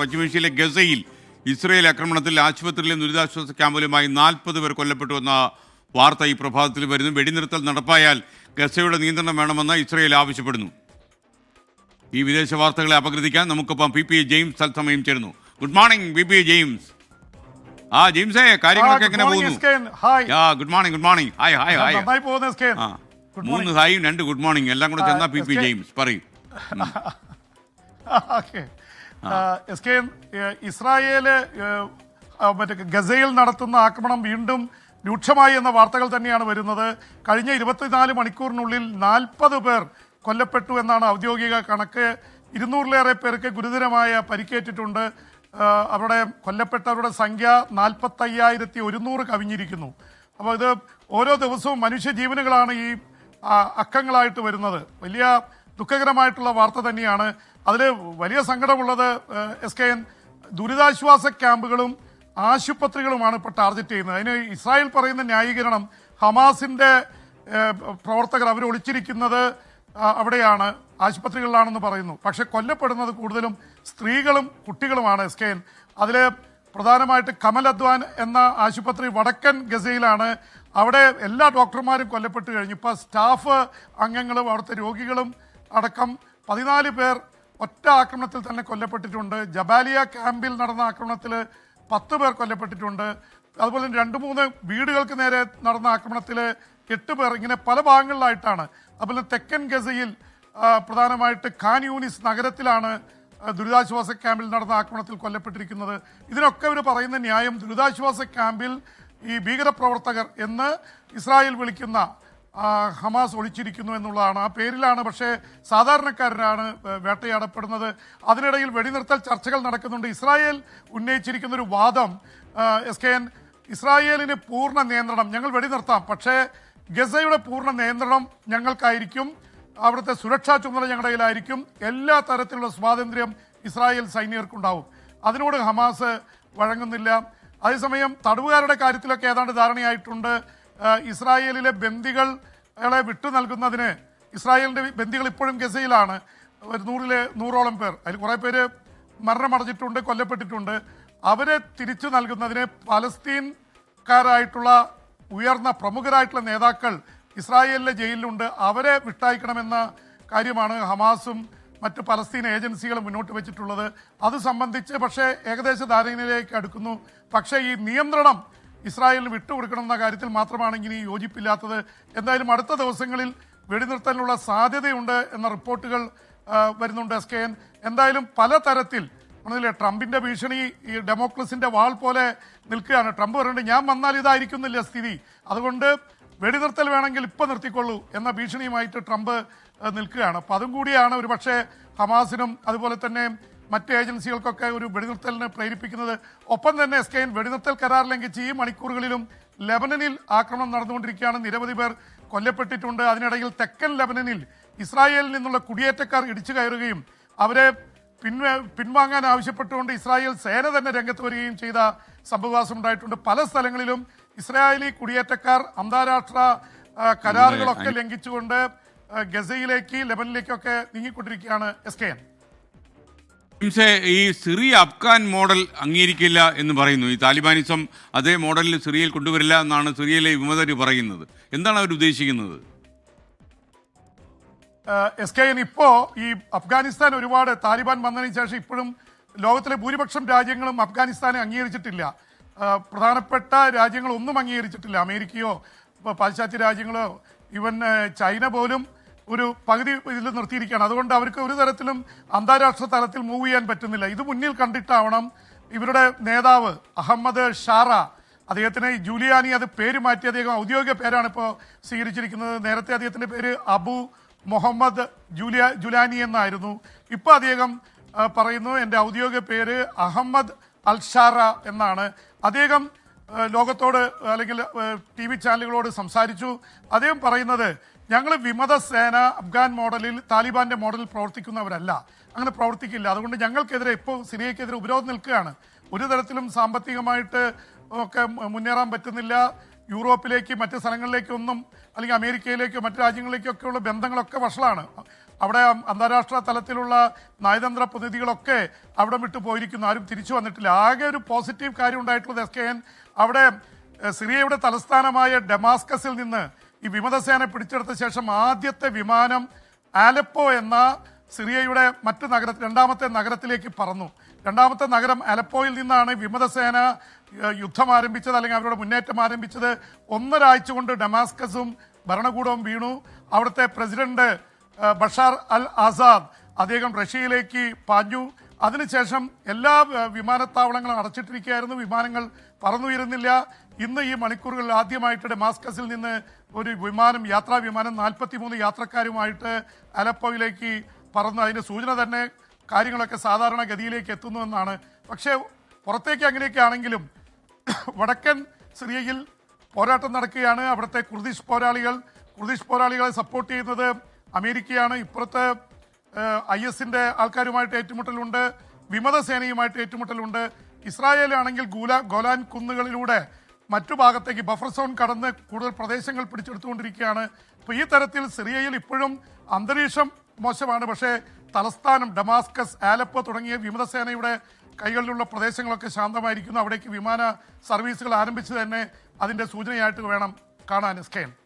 പശ്ചിമേഷ്യയിലെ ഗസയിൽ ഇസ്രയേൽ ആക്രമണത്തിൽ ആശുപത്രിയിലെ ദുരിതാശ്വാസ ക്യാമ്പിലുമായി നാൽപ്പത് പേർ കൊല്ലപ്പെട്ടു എന്ന വാർത്ത ഈ പ്രഭാതത്തിൽ വരുന്നു. വെടിനിർത്തൽ നടപ്പായാൽ ഗസയുടെ നിയന്ത്രണം വേണമെന്ന് ഇസ്രയേൽ ആവശ്യപ്പെടുന്നു. ഈ വിദേശ വാർത്തകളെ അപഗ്രഥിക്കാൻ നമുക്കൊപ്പം പി പി എ ജെയിംസ് തത്സമയം ചേരുന്നു. Good morning P P A James. ആ ജെയിംസേ കാര്യങ്ങളൊക്കെ എങ്ങനെ പോകുന്നു? Good morning good morning. Hi hi hi മൂന്ന് ഹായും രണ്ട് ഗുഡ് മോർണിംഗ്. എല്ലാം കൂടെ ചെന്നാ പി പി ജെയിംസ് പറയൂ. എസ് കെ ഇസ്രായേൽ മറ്റേ ഗസയിൽ നടത്തുന്ന ആക്രമണം വീണ്ടും രൂക്ഷമായി എന്ന വാർത്തകൾ തന്നെയാണ് വരുന്നത്. കഴിഞ്ഞ ഇരുപത്തിനാല് മണിക്കൂറിനുള്ളിൽ നാൽപ്പത് പേർ കൊല്ലപ്പെട്ടു എന്നാണ് ഔദ്യോഗിക കണക്ക്. ഇരുന്നൂറിലേറെ പേർക്ക് ഗുരുതരമായ പരിക്കേറ്റിട്ടുണ്ട്. അവരുടെ കൊല്ലപ്പെട്ടവരുടെ സംഖ്യ നാൽപ്പത്തയ്യായിരത്തി ഒരുന്നൂറ് കവിഞ്ഞിരിക്കുന്നു. അപ്പോൾ ഇത് ഓരോ ദിവസവും മനുഷ്യജീവനുകളാണ് ഈ അക്കങ്ങളായിട്ട് വരുന്നത്. വലിയ ദുഃഖകരമായിട്ടുള്ള വാർത്ത തന്നെയാണ്. അതിൽ വലിയ സങ്കടമുള്ളത് എസ് കെ എൻ ദുരിതാശ്വാസ ക്യാമ്പുകളും ആശുപത്രികളുമാണ് ഇപ്പോൾ ടാർഗറ്റ് ചെയ്യുന്നത്. അതിന് ഇസ്രായേൽ പറയുന്ന ന്യായീകരണം ഹമാസിന്റെ പ്രവർത്തകർ അവർ ഒളിച്ചിരിക്കുന്നത് അവിടെയാണ് ആശുപത്രികളിലാണെന്ന് പറയുന്നു. പക്ഷെ കൊല്ലപ്പെടുന്നത് കൂടുതലും സ്ത്രീകളും കുട്ടികളുമാണ് എസ് കെ എൻ. അതിൽ പ്രധാനമായിട്ട് കമൽ അദ്വാൻ എന്ന ആശുപത്രി വടക്കൻ ഗസയിലാണ്. അവിടെ എല്ലാ ഡോക്ടർമാരും കൊല്ലപ്പെട്ട് കഴിഞ്ഞു. ഇപ്പോൾ സ്റ്റാഫ് അംഗങ്ങളും അവിടുത്തെ രോഗികളും അടക്കം പതിനാല് പേർ ഒറ്റ ആക്രമണത്തിൽ തന്നെ കൊല്ലപ്പെട്ടിട്ടുണ്ട്. ജബാലിയ ക്യാമ്പിൽ നടന്ന ആക്രമണത്തിൽ പത്ത് പേർ കൊല്ലപ്പെട്ടിട്ടുണ്ട്. അതുപോലെ തന്നെ രണ്ട് മൂന്ന് വീടുകൾക്ക് നേരെ നടന്ന ആക്രമണത്തിൽ എട്ട് പേർ ഇങ്ങനെ പല ഭാഗങ്ങളിലായിട്ടാണ്. അതുപോലെ തെക്കൻ ഗസയിൽ പ്രധാനമായിട്ട് ഖാൻ യൂനിസ് നഗരത്തിലാണ് ദുരിതാശ്വാസ ക്യാമ്പിൽ നടന്ന ആക്രമണത്തിൽ കൊല്ലപ്പെട്ടിരിക്കുന്നത്. ഇതിനൊക്കെ ഇവർ പറയുന്ന ന്യായം ദുരിതാശ്വാസ ക്യാമ്പിൽ ഈ ഭീകരപ്രവർത്തകർ എന്ന് ഇസ്രായേൽ വിളിക്കുന്ന ഹമാസ് ഒളിച്ചിരിക്കുന്നു എന്നുള്ളതാണ്. ആ പേരിലാണ് പക്ഷേ സാധാരണക്കാരനാണ് വേട്ടയാടപ്പെടുന്നത്. അതിനിടയിൽ വെടിനിർത്തൽ ചർച്ചകൾ നടക്കുന്നുണ്ട്. ഇസ്രായേൽ ഉന്നയിച്ചിരിക്കുന്ന ഒരു വാദം എസ് കെ എൻ ഇസ്രായേലിന് പൂർണ നിയന്ത്രണം. ഞങ്ങൾ വെടിനിർത്താം. പക്ഷേ ഗസയുടെ പൂർണ നിയന്ത്രണം ഞങ്ങൾക്കായിരിക്കും. അവിടുത്തെ സുരക്ഷാ ചുമതല ഞങ്ങളുടെ കയ്യിലായിരിക്കും. എല്ലാ തരത്തിലുള്ള സ്വാതന്ത്ര്യം ഇസ്രായേൽ സൈനികർക്കുണ്ടാവും അതിനോട് ഹമാസ് വഴങ്ങുന്നില്ല. അതേസമയം തടവുകാരുടെ കാര്യത്തിലൊക്കെ ഏതാണ്ട് ധാരണയായിട്ടുണ്ട്. ഇസ്രായേലിലെ ബന്ദികളെ വിട്ടു നൽകുന്നതിന് ഇസ്രായേലിന്റെ ബന്ദികൾ ഇപ്പോഴും ഗസയിലാണ്. ഒരു നൂറിലെ നൂറോളം പേർ. അതിൽ കുറേ പേര് മരണമടഞ്ഞിട്ടുണ്ട് കൊല്ലപ്പെട്ടിട്ടുണ്ട്. അവരെ തിരിച്ചു നൽകുന്നതിന് പലസ്തീൻകാരായിട്ടുള്ള ഉയർന്ന പ്രമുഖരായിട്ടുള്ള നേതാക്കൾ ഇസ്രായേലിലെ ജയിലിലുണ്ട്. അവരെ വിട്ടയക്കണമെന്ന കാര്യമാണ് ഹമാസും മറ്റ് പലസ്തീൻ ഏജൻസികളും മുന്നോട്ട് വെച്ചിട്ടുള്ളത്. അത് സംബന്ധിച്ച് പക്ഷേ ഏകദേശ ധാരണയിലേക്ക് അടുക്കുന്നു. പക്ഷേ ഈ നിയന്ത്രണം ഇസ്രായേലിന് വിട്ടുകൊടുക്കണമെന്ന കാര്യത്തിൽ മാത്രമാണ് ഈ യോജിപ്പില്ലാത്തത്. എന്തായാലും അടുത്ത ദിവസങ്ങളിൽ വെടിനിർത്തലിനുള്ള സാധ്യതയുണ്ട് എന്ന റിപ്പോർട്ടുകൾ വരുന്നുണ്ട് എസ് കെ എൻ. എന്തായാലും പലതരത്തിൽ പറഞ്ഞില്ലേ ട്രംപിന്റെ ഭീഷണി ഈ ഡെമോക്രസിന്റെ വാൾ പോലെ നിൽക്കുകയാണ്. ട്രംപ് പറയുന്നുണ്ട് ഞാൻ വന്നാൽ ഇതായിരിക്കുന്നില്ല സ്ഥിതി. അതുകൊണ്ട് വെടിനിർത്തൽ വേണമെങ്കിൽ ഇപ്പൊ നിർത്തിക്കൊള്ളൂ എന്ന ഭീഷണിയുമായിട്ട് ട്രംപ് നിൽക്കുകയാണ്. അപ്പൊ അതും കൂടിയാണ് ഒരുപക്ഷെ ഹമാസിനും അതുപോലെ തന്നെ മറ്റ് ഏജൻസികൾക്കൊക്കെ ഒരു വെടിനിർത്തലിന് പ്രേരിപ്പിക്കുന്നത്. ഒപ്പം തന്നെ എസ് കെ വെടിനിർത്തൽ കരാർ ലംഘിച്ച് ഈ മണിക്കൂറുകളിലും ലെബനനിൽ ആക്രമണം നടന്നുകൊണ്ടിരിക്കുകയാണ്. നിരവധി പേർ കൊല്ലപ്പെട്ടിട്ടുണ്ട്. അതിനിടയിൽ തെക്കൻ ലെബനനിൽ ഇസ്രായേലിൽ നിന്നുള്ള കുടിയേറ്റക്കാർ ഇടിച്ചു കയറുകയും അവരെ പിൻവ പിൻവാങ്ങാൻ ആവശ്യപ്പെട്ടുകൊണ്ട് ഇസ്രായേൽ സേന തന്നെ രംഗത്ത് വരികയും ചെയ്ത സംഭവവാസം ഉണ്ടായിട്ടുണ്ട്. പല സ്ഥലങ്ങളിലും ഇസ്രായേലി കുടിയേറ്റക്കാർ അന്താരാഷ്ട്ര കരാറുകളൊക്കെ ലംഘിച്ചുകൊണ്ട് ഗസയിലേക്ക് ലെബനിലേക്കൊക്കെ നീങ്ങിക്കൊണ്ടിരിക്കുകയാണ് എസ് കെ എൻ ജെയിംസേ ഈ സിറിയ അഫ്ഗാൻ മോഡൽ അംഗീകരിക്കില്ല എന്ന് പറയുന്നു. ഈ താലിബാനിസം അതേ മോഡലിൽ സിറിയയിൽ കൊണ്ടുവരില്ല എന്നാണ് സിറിയയിലെ വിമതർ പറയുന്നത്. എന്താണ് അവർ ഉദ്ദേശിക്കുന്നത്? എസ് കെ എൻ ഇപ്പോ ഈ അഫ്ഗാനിസ്ഥാൻ ഒരുപാട് താലിബാൻ വന്നതിന് ശേഷം ഇപ്പോഴും ലോകത്തിലെ ഭൂരിപക്ഷം രാജ്യങ്ങളും അഫ്ഗാനിസ്ഥാനെ അംഗീകരിച്ചിട്ടില്ല. പ്രധാനപ്പെട്ട രാജ്യങ്ങളൊന്നും അംഗീകരിച്ചിട്ടില്ല. അമേരിക്കയോ പാശ്ചാത്യ രാജ്യങ്ങളോ ഇവൻ ചൈന പോലും ഒരു പകുതി ഇതിൽ നിർത്തിയിരിക്കുകയാണ്. അതുകൊണ്ട് അവർക്ക് ഒരു തരത്തിലും അന്താരാഷ്ട്ര തലത്തിൽ മൂവ് ചെയ്യാൻ പറ്റുന്നില്ല. ഇത് മുന്നിൽ കണ്ടിട്ടാവണം ഇവരുടെ നേതാവ് അഹമ്മദ് ഷാറ. അദ്ദേഹത്തിന് ജൂലിയാനി അത് പേര് മാറ്റി അദ്ദേഹം ഔദ്യോഗിക പേരാണ് ഇപ്പോൾ സ്വീകരിച്ചിരിക്കുന്നത്. നേരത്തെ അദ്ദേഹത്തിന്റെ പേര് അബു മുഹമ്മദ് ജൂലിയ ജുലാനി എന്നായിരുന്നു. ഇപ്പോൾ അദ്ദേഹം പറയുന്നു എന്റെ ഔദ്യോഗിക പേര് അഹമ്മദ് അൽഷാറ എന്നാണ്. അദ്ദേഹം ലോകത്തോട് അല്ലെങ്കിൽ ടി വി ചാനലുകളോട് സംസാരിച്ചു. അദ്ദേഹം പറയുന്നത് ഞങ്ങൾ വിമത സേന അഫ്ഗാൻ മോഡലിൽ താലിബാന്റെ മോഡലിൽ പ്രവർത്തിക്കുന്നവരല്ല. അങ്ങനെ പ്രവർത്തിക്കില്ല. അതുകൊണ്ട് ഞങ്ങൾക്കെതിരെ ഇപ്പോൾ സിറിയക്കെതിരെ ഉപരോധം നിൽക്കുകയാണ്. ഒരു തരത്തിലും സാമ്പത്തികമായിട്ട് ഒക്കെ മുന്നേറാൻ പറ്റുന്നില്ല. യൂറോപ്പിലേക്ക് മറ്റ് സ്ഥലങ്ങളിലേക്കൊന്നും അല്ലെങ്കിൽ അമേരിക്കയിലേക്കോ മറ്റ് രാജ്യങ്ങളിലേക്കൊക്കെ ഉള്ള ബന്ധങ്ങളൊക്കെ വഷളാണ്. അവിടെ അന്താരാഷ്ട്ര തലത്തിലുള്ള നയതന്ത്ര പ്രതിനിധികളൊക്കെ അവിടെ വിട്ടു പോയിരിക്കുന്നു. ആരും തിരിച്ചു വന്നിട്ടില്ല. ആകെ ഒരു പോസിറ്റീവ് കാര്യം ഉണ്ടായിട്ടുള്ളത് എസ് കെ എൻ. അവിടെ സിറിയയുടെ തലസ്ഥാനമായ ഡെമാസ്കസിൽ നിന്ന് ഈ വിമതസേന പിടിച്ചെടുത്ത ശേഷം ആദ്യത്തെ വിമാനം ആലപ്പോ എന്ന സിറിയയുടെ മറ്റു നഗര രണ്ടാമത്തെ നഗരത്തിലേക്ക് പറന്നു. രണ്ടാമത്തെ നഗരം അലപ്പോയിൽ നിന്നാണ് വിമതസേന യുദ്ധം ആരംഭിച്ചത് അല്ലെങ്കിൽ അവരുടെ മുന്നേറ്റം ആരംഭിച്ചത്. ഒന്നരാഴ്ച കൊണ്ട് ഡമാസ്കസും ഭരണകൂടവും വീണു. അവിടുത്തെ പ്രസിഡന്റ് ബഷാർ അൽ ആസാദ് അദ്ദേഹം റഷ്യയിലേക്ക് പാഞ്ഞു. അതിനുശേഷം എല്ലാ വിമാനത്താവളങ്ങളും അടച്ചിട്ടിരിക്കുകയായിരുന്നു. വിമാനങ്ങൾ പറന്നുയരുന്നില്ല. ഇന്ന് ഈ മണിക്കൂറുകളിൽ ആദ്യമായിട്ട് ഡെമാസ്കസിൽ നിന്ന് ഒരു വിമാനം യാത്രാ വിമാനം നാൽപ്പത്തിമൂന്ന് യാത്രക്കാരുമായിട്ട് അലപ്പോയിലേക്ക് പറന്നു അതിന്റെ സൂചന തന്നെ കാര്യങ്ങളൊക്കെ സാധാരണ ഗതിയിലേക്ക് എത്തുന്നു എന്നാണ്. പക്ഷേ പുറത്തേക്ക് അങ്ങനെയൊക്കെ ആണെങ്കിലും വടക്കൻ സിറിയയിൽ പോരാട്ടം നടക്കുകയാണ്. അവിടുത്തെ കുർദിഷ് പോരാളികൾ കുർദിഷ് പോരാളികളെ സപ്പോർട്ട് ചെയ്യുന്നത് അമേരിക്കയാണ്. ഇപ്പുറത്ത് ഐ എസിന്റെ ആൾക്കാരുമായിട്ട് ഏറ്റുമുട്ടലുണ്ട് വിമത സേനയുമായിട്ട് ഏറ്റുമുട്ടലുണ്ട്. ഇസ്രായേലാണെങ്കിൽ ഗൂല ഗോലാൻ കുന്നുകളിലൂടെ മറ്റു ഭാഗത്തേക്ക് ബഫർ സോൺ കടന്ന് കൂടുതൽ പ്രദേശങ്ങൾ പിടിച്ചെടുത്തുകൊണ്ടിരിക്കുകയാണ്. അപ്പോൾ ഈ തരത്തിൽ സിറിയയിൽ ഇപ്പോഴും അന്തരീക്ഷം മോശമാണ്. പക്ഷേ തലസ്ഥാനം ഡമാസ്കസ് ആലപ്പോ തുടങ്ങിയ വിമതസേനയുടെ കൈകളിലുള്ള പ്രദേശങ്ങളൊക്കെ ശാന്തമായിരിക്കുന്നു. അവിടേക്ക് വിമാന സർവീസുകൾ ആരംഭിച്ചു തന്നെ അതിന്റെ സൂചനയായിട്ട് വേണം കാണാൻ. എൻ.